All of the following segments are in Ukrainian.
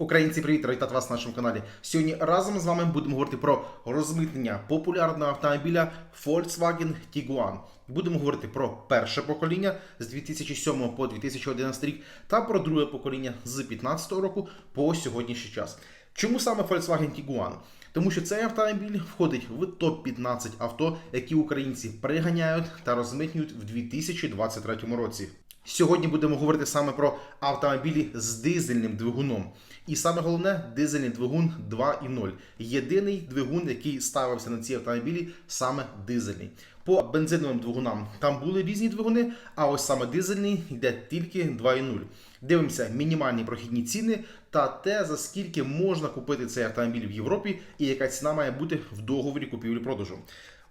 Українці, привіт, вітати вас на нашому каналі. Сьогодні разом з вами будемо говорити про розмитнення популярного автомобіля Volkswagen Tiguan. Будемо говорити про перше покоління з 2007 по 2011 рік та про друге покоління з 2015 року по сьогоднішній час. Чому саме Volkswagen Tiguan? Тому що цей автомобіль входить в топ-15 авто, які українці приганяють та розмитнюють в 2023 році. Сьогодні будемо говорити саме про автомобілі з дизельним двигуном. І саме головне дизельний двигун 2.0. Єдиний двигун, який ставився на ці автомобілі, саме дизельний. По бензиновим двигунам там були різні двигуни, а ось саме дизельний йде тільки 2.0. Дивимося мінімальні прохідні ціни та те, за скільки можна купити цей автомобіль в Європі і яка ціна має бути в договорі купівлі-продажу.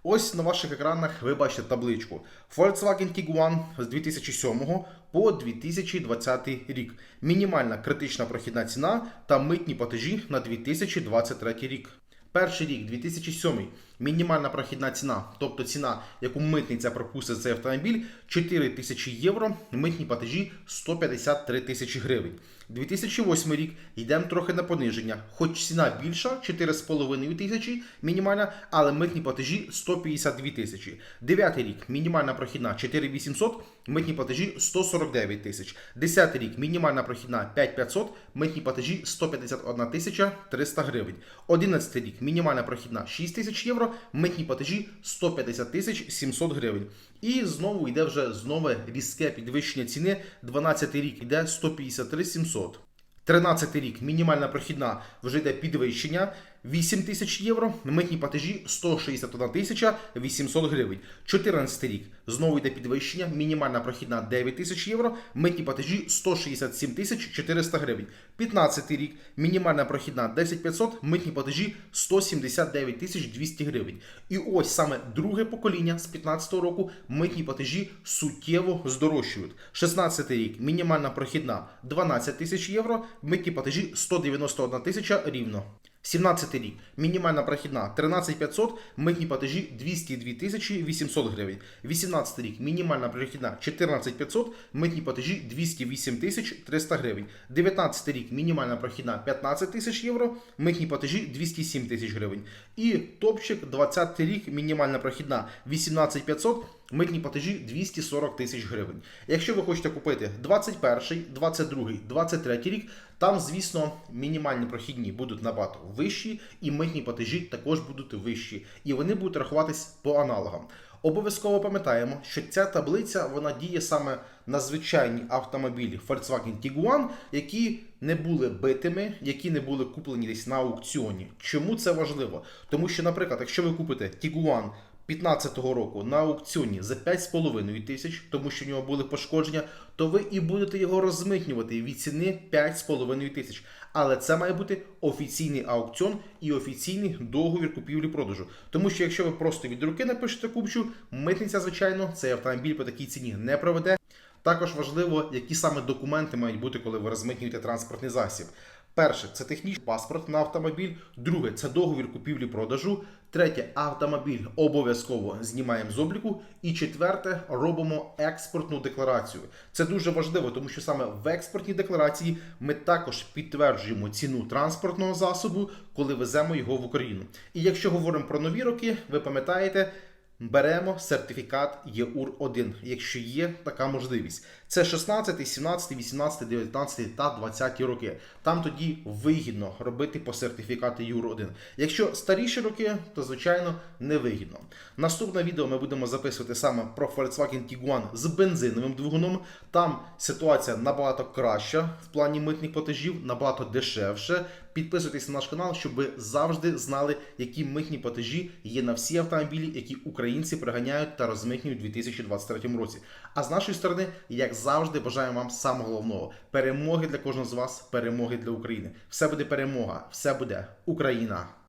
Ось на ваших екранах ви бачите табличку Volkswagen Tiguan з 2007 по 2020 рік. Мінімальна критична прохідна ціна та митні платежі на 2023 рік. Перший рік 2007 мінімальна прохідна ціна, тобто ціна, яку митниця пропустить цей автомобіль, 4 тисячі євро, митні платежі 153 тисячі гривень. 2008 рік йдемо трохи на пониження, хоч ціна більша 4,5 тисячі мінімальна, але митні платежі 152 тисячі. Дев'ятий рік мінімальна прохідна 4800, митні платежі 149 тисяч. Десятий рік мінімальна прохідна 5500, митні платежі 151 тисяча 300 гривень. Одинадцятий рік мінімальна прохідна 6 тисяч євро, митні платежі 150 тисяч 700 гривень. І знову йде вже знову різке підвищення ціни. 12 рік йде 153 700. 13 рік мінімальна прохідна вже йде підвищення 8 тисяч євро, митні платежі 161 тисяча 800 гривень. 14 рік знову йде підвищення, мінімальна прохідна 9 тисяч євро, митні платежі 167 тисяч 400 гривень. 15 рік мінімальна прохідна 10 500, митні платежі 179 тисяч 200 гривень. І ось саме друге покоління з 15 року митні платежі суттєво здорожчують. 16 рік мінімальна прохідна 12 тисяч євро, митні платежі 191 тисяча рівно. 17 рік. Мінімальна прохідна 13 500, митні платежі 202 тисячі 800 гривень. 18 рік. Мінімальна прохідна 14 500, митні платежі 208 тисяч 300 гривень. 19 рік. Мінімальна прохідна 15 тисяч євро, митні платежі 207 тисяч гривень. І топчик 20 рік. Мінімальна прохідна 18 500, митні платежі 240 тисяч гривень. Якщо ви хочете купити 21, 22, 23 рік, там, звісно, мінімальні прохідні будуть набагато вищі, і митні платежі також будуть вищі. І вони будуть рахуватись по аналогам. Обов'язково пам'ятаємо, що ця таблиця вона діє саме на звичайні автомобілі Volkswagen Tiguan, які не були битими, які не були куплені десь на аукціоні. Чому це важливо? Тому що, наприклад, якщо ви купите Tiguan 2015 року на аукціоні за 5,5 тисяч, тому що в нього були пошкодження, то ви і будете його розмитнювати від ціни 5,5 тисяч. Але це має бути офіційний аукціон і офіційний договір купівлі-продажу. Тому що якщо ви просто від руки напишете купчу, митниця, звичайно, цей автомобіль по такій ціні не проведе. Також важливо, які саме документи мають бути, коли ви розмитнюєте транспортний засіб. Перше це технічний паспорт на автомобіль. Друге це договір купівлі-продажу. Третє автомобіль обов'язково знімаємо з обліку. І четверте робимо експортну декларацію. Це дуже важливо, тому що саме в експортній декларації ми також підтверджуємо ціну транспортного засобу, коли веземо його в Україну. І якщо говоримо про нові роки, ви пам'ятаєте. Беремо сертифікат ЄУР-1, якщо є така можливість. Це 16, 17, 18, 19 та 20 роки. Там тоді вигідно робити по сертифікату ЄУР-1. Якщо старіші роки, то звичайно не вигідно. Наступне відео ми будемо записувати саме про Volkswagen Tiguan з бензиновим двигуном. Там ситуація набагато краща в плані митних платежів, набагато дешевше. Підписуйтесь на наш канал, щоб ви завжди знали, які митні платежі є на всі автомобілі, які українці приганяють та розмитнюють у 2023 році. А з нашої сторони, як завжди, бажаємо вам самого головного перемоги для кожного з вас, перемоги для України. Все буде перемога, все буде Україна.